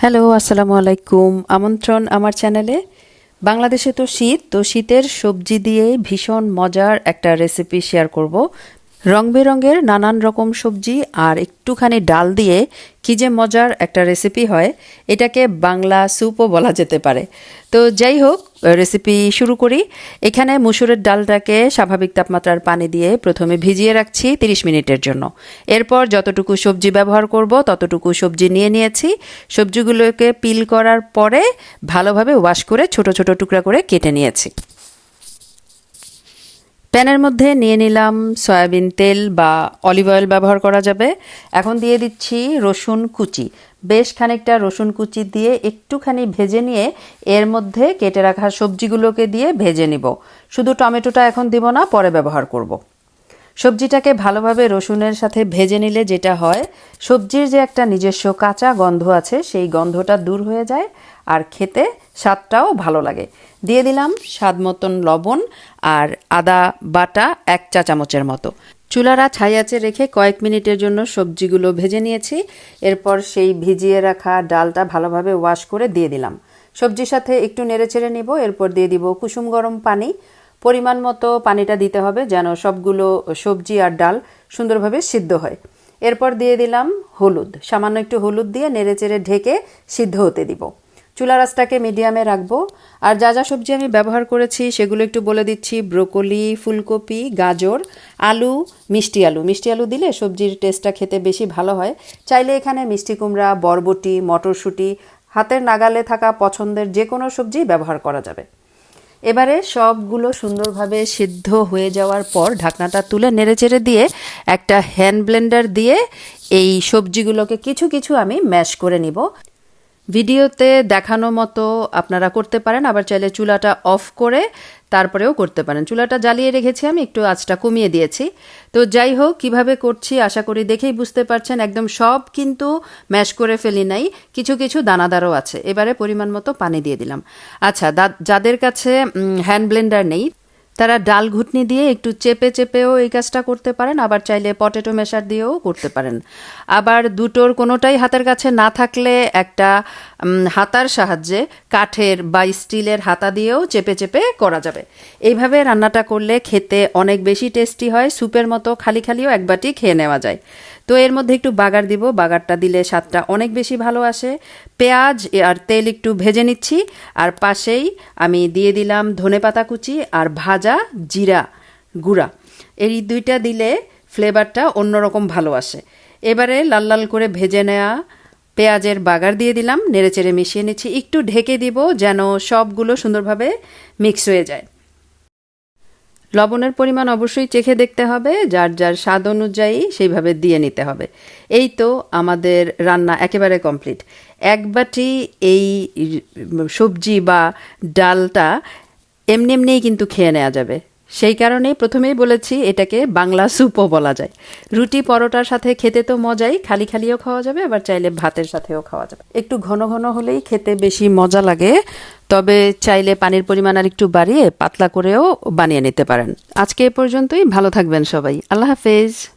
Hello, আসসালামু আলাইকুম। আমন্ত্রণ আমার চ্যানেলে। বাংলাদেশে তো শীত, তো শীতের সবজি দিয়ে ভীষণ মজার একটা রেসিপি শেয়ার করব। রং বেরঙের নানান রকম সবজি আর একটুখানি ডাল দিয়ে কি যে মজার একটা রেসিপি হয়, এটাকে বাংলা স্যুপও বলা যেতে পারে। তো যাই হোক রেসিপি শুরু করি। এখানে মুসুরের ডালটাকে স্বাভাবিক তাপমাত্রার পানি দিয়ে প্রথমে ভিজিয়ে রাখছি 30 মিনিটের জন্য। এরপর যতটুকু সবজি ব্যবহার করব, ততটুকু সবজি নিয়ে নিয়েছি। সবজিগুলোকে পিল করার পরে ভালোভাবে ওয়াশ করে ছোট ছোট টুকরা করে কেটে নিয়েছি। প্যানের মধ্যে নিয়ে নিলাম সয়াবিন তেল বা অলিভ অয়েল ব্যবহার করা যাবে। এখন দিয়ে দিচ্ছি রসুন কুচি। বেশ খানিকটা রসুন কুচি দিয়ে একটুখানি ভেজে নিয়ে এর মধ্যে কেটে রাখা সবজিগুলোকে দিয়ে ভেজে নিব। শুধু টমেটোটা এখন দিব না, পরে ব্যবহার করব। সবজিটাকে ভালোভাবে রসুনের সাথে ভেজে নিলে যেটা হয়, সবজির যে একটা নিজস্ব কাঁচা গন্ধ আছে, সেই গন্ধটা দূর হয়ে যায়। আর খেতে স্বাদটাও ভালো লাগে। দিয়ে দিলাম স্বাদ মতন লবণ আর আদা বাটা এক চা চামচের মতো। চুলারা ছাইয়াচে রেখে কয়েক মিনিটের জন্য সবজিগুলো ভেজে নিয়েছি। এরপর সেই ভিজিয়ে রাখা ডালটা ভালোভাবে ওয়াশ করে দিয়ে দিলাম। সবজির সাথে একটু নেড়ে চেড়ে নিব, এরপর দিয়ে দিব কুসুম গরম পানি। পরিমাণ মতো পানিটা দিতে হবে যেন সবগুলো সবজি আর ডাল সুন্দরভাবে সিদ্ধ হয়। এরপর দিয়ে দিলাম হলুদ। সামান্য একটু হলুদ দিয়ে নেড়ে চেড়ে ঢেকে সিদ্ধ হতে দিব। চুলা রাসটাকে মিডিয়ামে রাখব। আর যা যা সবজি আমি ব্যবহার করেছি, সেগুলো একটু বলে দিচ্ছি। ব্রোকলি, ফুলকপি, গাজর, আলু, মিষ্টি আলু। মিষ্টি আলু দিলে সবজির টেস্টটা খেতে বেশি ভালো হয়। চাইলে এখানে মিষ্টি কুমড়া, বরবটি, মটরশুঁটি, হাতের নাগালে থাকা পছন্দের যে কোনো সবজি ব্যবহার করা যাবে। এবারে সবগুলো সুন্দরভাবে সিদ্ধ হয়ে যাওয়ার পর ঢাকনাটা তুলে নেড়েচেড়ে দিয়ে একটা হ্যান্ড ব্লেন্ডার দিয়ে এই সবজিগুলোকে কিছু কিছু আমি ম্যাশ করে নিব। ভিডিওতে দেখানো মতো আপনারা করতে পারেন, আবার চাইলে চুলাটা অফ করে তারপরেও করতে পারেন। চুলাটা জ্বালিয়ে রেখেছি আমি, একটু আঁচটা কমিয়ে দিয়েছি। তো যাই হোক, কীভাবে করছি আশা করি দেখেই বুঝতে পারছেন, একদম সব কিন্তু ম্যাশ করে ফেলি নাই, কিছু কিছু দানাদারও আছে। এবারে পরিমাণ মতো পানি দিয়ে দিলাম। আচ্ছা যাদের কাছে হ্যান্ড ব্লেন্ডার নেই তারা ডাল ঘুটনি দিয়ে একটু চেপে চেপেও এই কাজটা করতে পারেন, আবার চাইলে পটেটো মেশার দিয়েও করতে পারেন। আবার দুটোর কোনোটাই হাতের কাছে না থাকলে একটা হাতার সাহায্যে কাঠের বা স্টিলের হাতা দিয়েও চেপে চেপে করা যাবে। এইভাবে রান্নাটা করলে খেতে অনেক বেশি টেস্টি হয়, স্যুপের মতো খালি খালিও এক বাটি খেয়ে নেওয়া যায়। তো এর মধ্যে একটু বাগার দিব। বাগারটা দিলে স্বাদটা অনেক বেশি ভালো আসে। পেঁয়াজ আর তেল একটু ভেজে নিচ্ছি। আর পাশেই আমি দিয়ে দিলাম ধনে পাতা কুচি আর ভাজা জিরা গুঁড়া। এই দুইটা দিলে ফ্লেভারটা অন্যরকম ভালো আসে। এবারে লাল লাল করে ভেজে নেওয়া পেঁয়াজের বাগার দিয়ে দিলাম। নেড়েচেড়ে মিশিয়ে নিচ্ছি। একটু ঢেকে দিব যেন সবগুলো সুন্দরভাবে মিক্স হয়ে যায়। লবণের পরিমাণ অবশ্যই চেখে দেখতে হবে, যার যার স্বাদ অনুযায়ী সেইভাবে দিয়ে নিতে হবে। এই তো আমাদের রান্না একেবারে কমপ্লিট এক বাটি এই সবজি বা ডালটা এমনি এমনিই কিন্তু খেয়ে নেওয়া যাবে। সেই কারণেই প্রথমেই বলেছি এটাকে বাংলা স্যুপও বলা যায়। রুটি পরোটার সাথে খেতে তো মজাই, খালি খালিও খাওয়া যাবে, আবার চাইলে ভাতের সাথেও খাওয়া যাবে। একটু ঘন ঘন হলেই খেতে বেশি মজা লাগে। তবে চাইলে পানির পরিমাণ আর একটু বাড়িয়ে পাতলা করেও বানিয়ে নিতে পারেন। আজকে এ পর্যন্তই, ভালো থাকবেন সবাই। আল্লাহ হাফেজ।